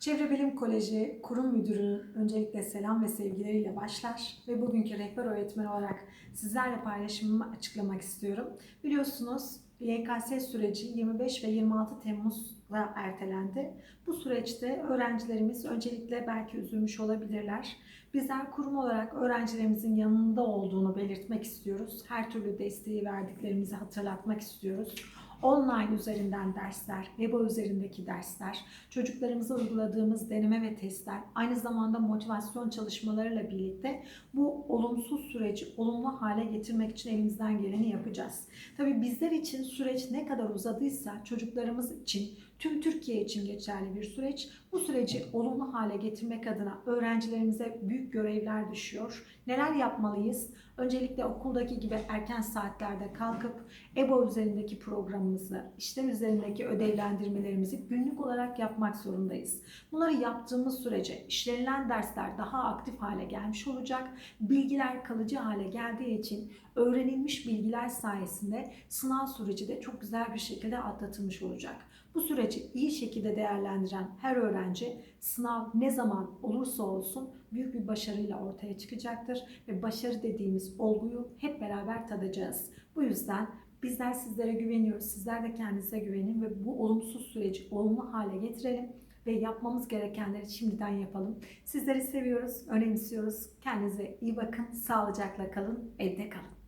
Çevre Bilim Koleji Kurum Müdürü öncelikle selam ve sevgileriyle başlar ve bugünkü rehber öğretmen olarak sizlerle paylaşımımı açıklamak istiyorum. Biliyorsunuz YKS süreci 25 ve 26 Temmuz'da ertelendi. Bu süreçte öğrencilerimiz öncelikle belki üzülmüş olabilirler. Bizler kurum olarak öğrencilerimizin yanında olduğunu belirtmek istiyoruz. Her türlü desteği verdiklerimizi hatırlatmak istiyoruz. Online üzerinden dersler, EBA üzerindeki dersler, çocuklarımıza uyguladığımız deneme ve testler, aynı zamanda motivasyon çalışmalarıyla birlikte bu olumsuz süreci olumlu hale getirmek için elimizden geleni yapacağız. Tabii bizler için süreç ne kadar uzadıysa çocuklarımız için, tüm Türkiye için geçerli bir süreç. Bu süreci olumlu hale getirmek adına öğrencilerimize büyük görevler düşüyor. Neler yapmalıyız? Öncelikle okuldaki gibi erken saatlerde kalkıp EBA üzerindeki programımızı, işlem üzerindeki ödevlendirmelerimizi günlük olarak yapmak zorundayız. Bunları yaptığımız sürece işlenilen dersler daha aktif hale gelmiş olacak. Bilgiler kalıcı hale geldiği için öğrenilmiş bilgiler sayesinde sınav süreci de çok güzel bir şekilde atlatılmış olacak. Bu süreci iyi şekilde değerlendiren her öğrenci sınav ne zaman olursa olsun büyük bir başarıyla ortaya çıkacaktır ve başarı dediğimiz olguyu hep beraber tadacağız. Bu yüzden bizler sizlere güveniyoruz. Sizler de kendinize güvenin ve bu olumsuz süreci olumlu hale getirelim ve yapmamız gerekenleri şimdiden yapalım. Sizleri seviyoruz, önemsiyoruz. Kendinize iyi bakın, sağlıcakla kalın, evde kalın.